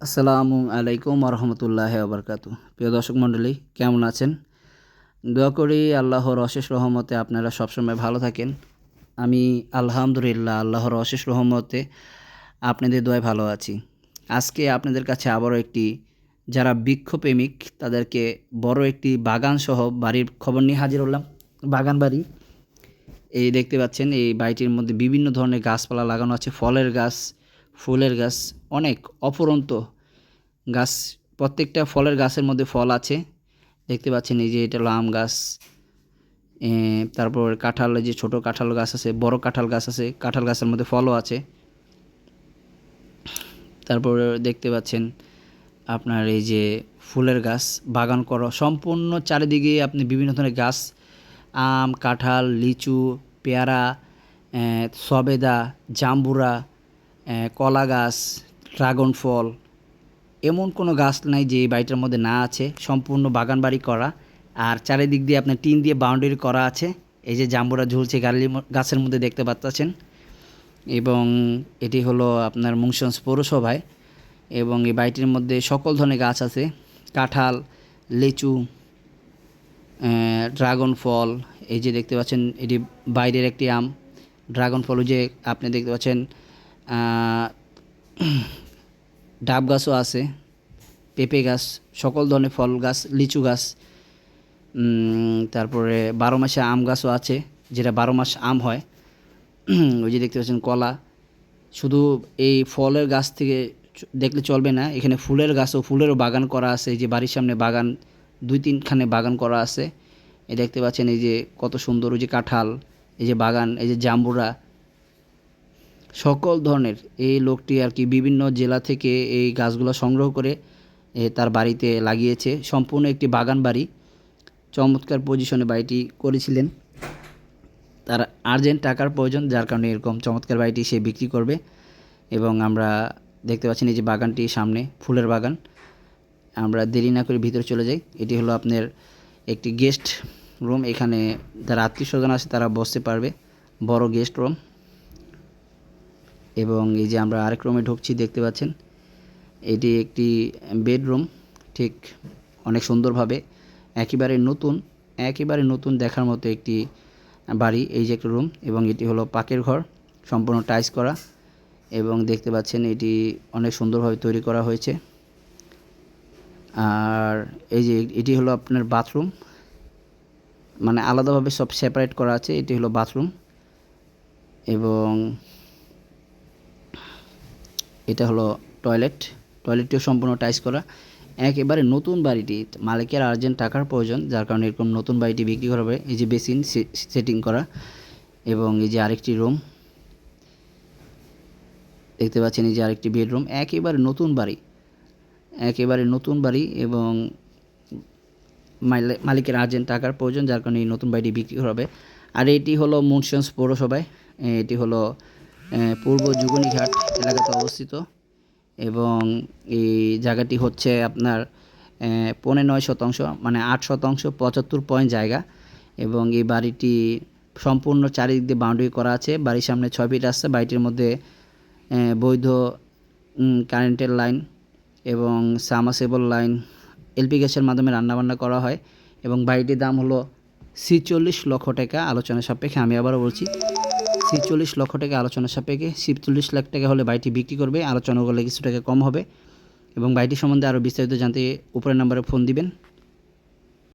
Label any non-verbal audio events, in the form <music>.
আসসালামু আলাইকুম রহমতুল্লাহ আবরকাত প্রিয় দর্শক মণ্ডলী, কেমন আছেন? দোয়া করি আল্লাহর অশেষ রহমতে আপনারা সবসময় ভালো থাকেন। আমি আলহামদুলিল্লাহ আল্লাহর অশেষ রহমতে আপনাদের দোয়ায় ভালো আছি। আজকে আপনাদের কাছে আবারও একটি, যারা বৃক্ষপ্রেমিক, তাদেরকে বড় একটি বাগান সহ বাড়ির খবর নিয়ে হাজির হলাম। বাগান বাড়ি, এই দেখতে পাচ্ছেন এই বাড়িটির মধ্যে বিভিন্ন ধরনের গাছপালা লাগানো আছে, ফলের গাছ ফুলের গাছ অনেক অফুরন্ত গাছ। প্রত্যেকটা ফলের গাছের মধ্যে ফল আছে। দেখতে পাচ্ছেন এই যে এটা হলো আম গাছ তারপর কাঁঠাল যে ছোট কাঁঠাল গাছ আছে, বড় কাঁঠাল গাছ আছে, কাঁঠাল গাছের মধ্যে ফলও আছে। তারপর দেখতে পাচ্ছেন আপনার এই যে ফুলের গাছ, বাগান করা, সম্পূর্ণ চারিদিকে আপনি বিভিন্ন ধরনের গাছ, আম, কাঁঠাল, লিচু, পেয়ারা সবেদা, জাম্বুরা কলা গাছ, ড্রাগন ফল, এমন কোনো গাছ নাই যে এই বাড়িটার মধ্যে না আছে। সম্পূর্ণ বাগান বাড়ি করা। আর চারিদিক দিয়ে আপনার টিন দিয়ে বাউন্ডারি করা আছে। এই যে জাম্বুরা ঝুলছে গালি গাছের মধ্যে দেখতে পাচ্ছেন। এবং এটি হলো আপনার মুংসন্স পৌরসভায়। এবং এই বাড়িটির মধ্যে সকল ধরনের গাছ আছে। কাঁঠাল, লিচু ড্রাগন ফল, এই যে দেখতে পাচ্ছেন এটি বাইরের একটি আম। ড্রাগন ফল যে আপনি দেখতে পাচ্ছেন <clears throat> ডাব গাছও আছে, পেঁপে গাছ, সকল ধরনের ফল গাছ, লিচু গাছ তারপরে বারো মাসে আম গাছও আছে, যেটা বারো মাস আম হয়। <clears throat> ওই যে দেখতে পাচ্ছেন কলা। শুধু এই ফলের গাছ থেকে দেখলে চলবে না, এখানে ফুলের গাছও, ফুলেরও বাগান করা আছে, এই যে বাড়ির সামনে বাগান, দুই তিনখানে বাগান করা আছে। এই দেখতে পাচ্ছেন এই যে কত সুন্দর, ওই যে কাঁঠাল, এই যে বাগান, এই যে জাম্বুরা সকল ধরনের এই লোকটি আর কি বিভিন্ন জেলা থেকে এই গাছগুলো সংগ্রহ করে তার বাড়িতে লাগিয়েছে। সম্পূর্ণ একটি বাগান বাড়ি। চমৎকার পজিশনে বাড়িটি করেছিলেন। তার আর্জেন্ট টাকার প্রয়োজন, যার কারণে এরকম চমৎকার বাড়িটি সে বিক্রি করবে। এবং আমরা দেখতে পাচ্ছেন এই যে বাগানটি সামনে, ফুলের বাগান। আমরা দেরি না করে ভিতরে চলে যাই। এটি হলো আপনার একটি গেস্ট রুম এখানে যারা আত্মীয় স্বজন আছে তারা বসতে পারবে। বড় গেস্ট রুম এবং এই যে আমরা আরেক রুমে ঢুকছি, দেখতে পাচ্ছেন? এটি একটি বেডরুম ঠিক অনেক সুন্দরভাবে। একেবারে নতুন একেবারে নতুন দেখার মতো একটি বাড়ি, এই যে একটা রুম এবং এটি হলো পাকের ঘর, সম্পূর্ণ টাইস করা। এবং দেখতে পাচ্ছেন, এটি অনেক সুন্দরভাবে তৈরি করা হয়েছে। আর এই যে এটি হলো আপনার বাথরুম মানে আলাদাভাবে সব সেপারেট করা আছে। এটি হলো বাথরুম এবং এটা হলো টয়লেট। টয়লেটটিও সম্পূর্ণ টাইস করা। একেবারে নতুন বাড়িটি, মালিকের আর্জেন্ট টাকার প্রয়োজন, যার কারণে এরকম নতুন বাড়িটি বিক্রি করা হবে। এই যে বেসিন সেটিং করা এবং এই যে আরেকটি রুম। দেখতে পাচ্ছেন এই যে আরেকটি বেডরুম। একেবারে নতুন বাড়ি। একেবারে নতুন বাড়ি এবং মালিকের আর্জেন্ট টাকার প্রয়োজন, যার কারণে এই নতুন বাড়িটি বিক্রি করা হবে। আর এটি হলো মুন্সিগঞ্জ পৌরসভায়। এটি হলো পূর্ব যুগনীঘাট এলাকাতে অবস্থিত এবং এই জায়গাটি হচ্ছে আপনার পৌনে নয় শতাংশ মানে আট শতাংশ পঁচাত্তর পয়েন্ট জায়গা এবং এই বাড়িটি সম্পূর্ণ চারিদিক দিয়ে বাউন্ডারি করা আছে। বাড়ির সামনে ছয় ফিট আসছে বাড়িটির মধ্যে বৈধ কারেন্টের লাইন এবং সামাসেবল লাইন এলপি গ্যাসের মাধ্যমে রান্নাবান্না করা হয় এবং বাড়িটির দাম হলো ছিচল্লিশ লক্ষ টাকা। আলোচনা সাপেক্ষে আমি আবারও বলছি ছিচল্লিশ লক্ষ টাকা আলোচনা সাপেক্ষে ছিচল্লিশ লাখ টাকা হলে বাড়িটি বিক্রি করবে। আলোচনা করলে কিছু টাকা কম হবে। এবং বাড়িটি সম্বন্ধে আরও বিস্তারিত জানতে উপরের নাম্বারে ফোন দিবেন।